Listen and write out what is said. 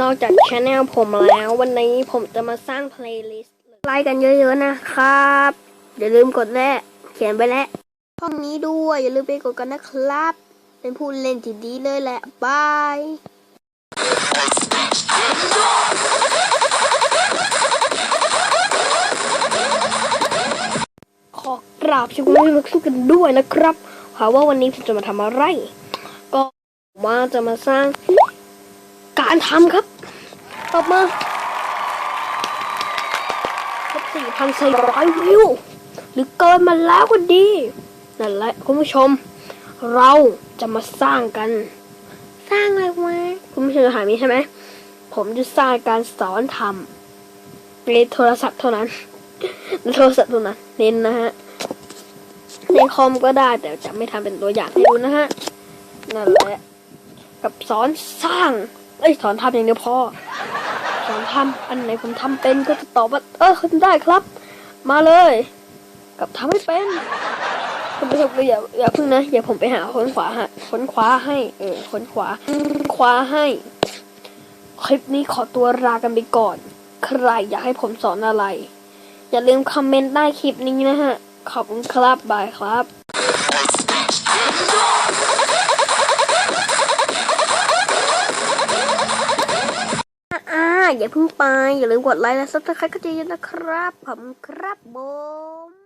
นอกจากช anel ผมแล้ว วันนี้ผมจะมาสร้างเพลย์ลิสต์ไลค์กันเยอะๆนะครับ อย่าลืมกดแล้เขียนไปแล้วช่องนี้ด้วย อย่าลืมไปกดกันนะครับ เป็นผู้เล่นที่ดีเลยแหละบายขอกราบชมคุณผู้ชมกันด้วยนะครับหาว่าวันนี้ผมจะมาทำอะไร ก็ว่าจะมาสร้างการทำครับ ต่อมาครบสี่พันสี่ร้อยวิว หรือเกินมาแล้วก็ดี นั่นแหละคุณผู้ชม เราจะมาสร้างกัน สร้างอะไรวะคุณผู้ชมจะถามนี้ใช่ไหม ผมจะสร้างการสอนทำในโทรศัพท์เท่านั้นในโทรศัพท์เท่านั้น เน้นนะฮะ ในคอมก็ได้แต่จะไม่ทำเป็นตัวอย่างให้ดูนะฮะ นั่นแหละ กับสอนสร้าง เอ้ยสอนทำอย่างเดียวพอ อนทำอันไหนผมทำเป็นก็จะตอบว่าเออคุณได้ครับ มาเลย กับทำไม่เป็นคุณผู้ชมก็อย่าอย่าเพิ่งนะอย่าผมไปหาค้นขวาฮะค้นคว้าให้ เออค้นขวาคว้าให้ คลิปนี้ขอตัวลากันไปก่อน ใครอยากให้ผมสอนอะไร อย่าลืมคอมเมนต์ใต้คลิปนี้นะฮะ ขอบคุณครับบายครับ อย่าเพิ่งไป อย่าลืมกดไลค์และซับสไครต์ก็จะเยอะนะครับขอบคุณครับผม